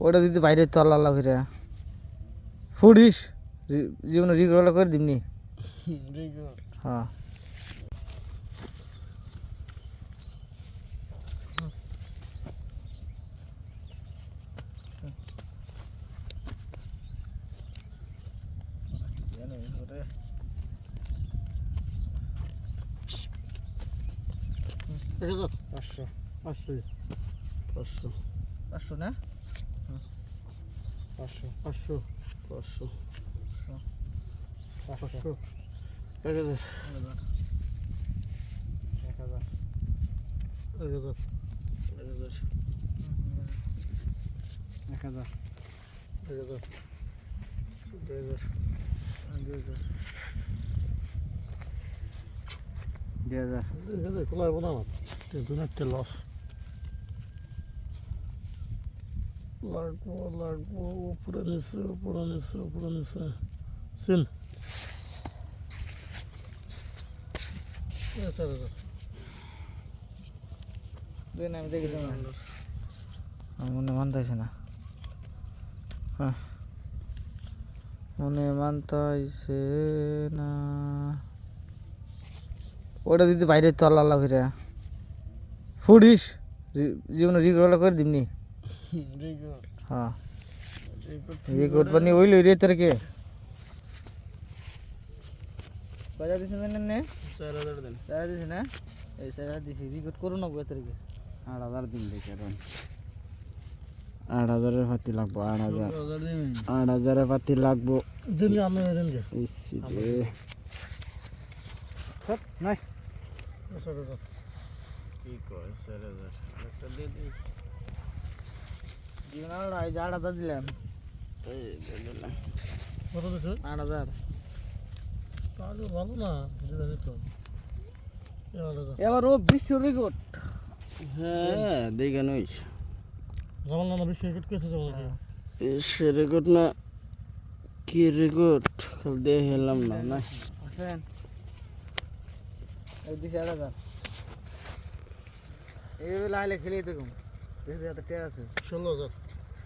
ওটা দিতে বাইরে তো আল্লাহ আল্লাহ করে ফুডিস জীবনে রিগ্রল করে দিমনি হ্যাঁ পাঁচশো পাঁচশো পাঁচশো পাঁচশো না পাঁচশো পাঁচশো পাঁচশো পাঁচশো এক হাজার এক হাজার এক হাজার এক হাজার এক হাজার এক হাজার দুই হাজার দুই হাজার দুই হাজার দুই হাজার লাগবো লাগবো উপরে নিচে উপরে নিচে উপরে নিচে সিন। মনে মানতেছে না। হ্যাঁ। মনে মানতেছে না। ওটা দিতে বাইরে তো আল্লাহ আল্লাহ করে ফুডিস জীবনে রিগ্রল করে দিমনি। রিগর হ্যাঁ রিগর রিগ্রট বানি ওইল রে তারকে বাজা দিছ না নে চার হাজার দেন চার দিছ না এই চার দিছি রিগ্রট করো না গো তারকে আট হাজার দিন দেখে রন আট হাজারের পাতি লাগবো আট হাজার হাজার দিন আট হাজারের পাতি লাগবো দিন আমি দেন গে ইসি রে নাই চার হাজার কি কয় চার হাজার জীবন আর আট হাজার দিলাম কত দিছে আট হাজার তাহলে ভালো না এবার ও বিশ্ব রেকর্ড হ্যাঁ দেখে নইস জামাল নানা বিশ্ব রেকর্ড করেছে জামাল রেকর্ড না কি রেকর্ড খালি দেখে এলাম না না আছেন এই দিছে আট হাজার এই বেলা আইলে খেলে দেখুন দেখি আছে। ষোলো হাজার।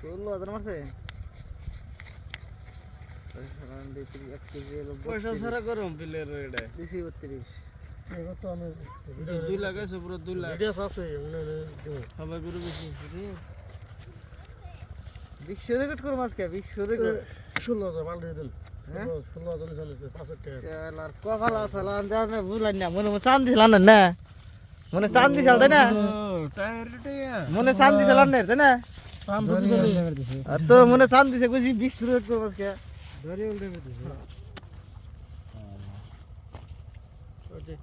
ষোলো হাজার মারছে? এক কেজি পয়সা ছাড়া গরম এটা বত্রিশ। দুই লাখ আছে পুরো দুই লাখ। আছে মনে হয়। সবাই করে বেশি বিশ্ব রেকর্ড আজকে বিশ্ব রেকর্ড ষোলো হাজার পাল্টে দেন হ্যাঁ? ষোলো- হাজার টাকা। কপাল যা না মনে মনে চান্দি না। মনে চান্দি চাল তাই না। মনে চান্দি চালান না তাই না পান তো দিছে নি। আর তো মনে চান্দি সে বুঝি বিশ্ব রেকর্ড করবো আজকে ওই যে।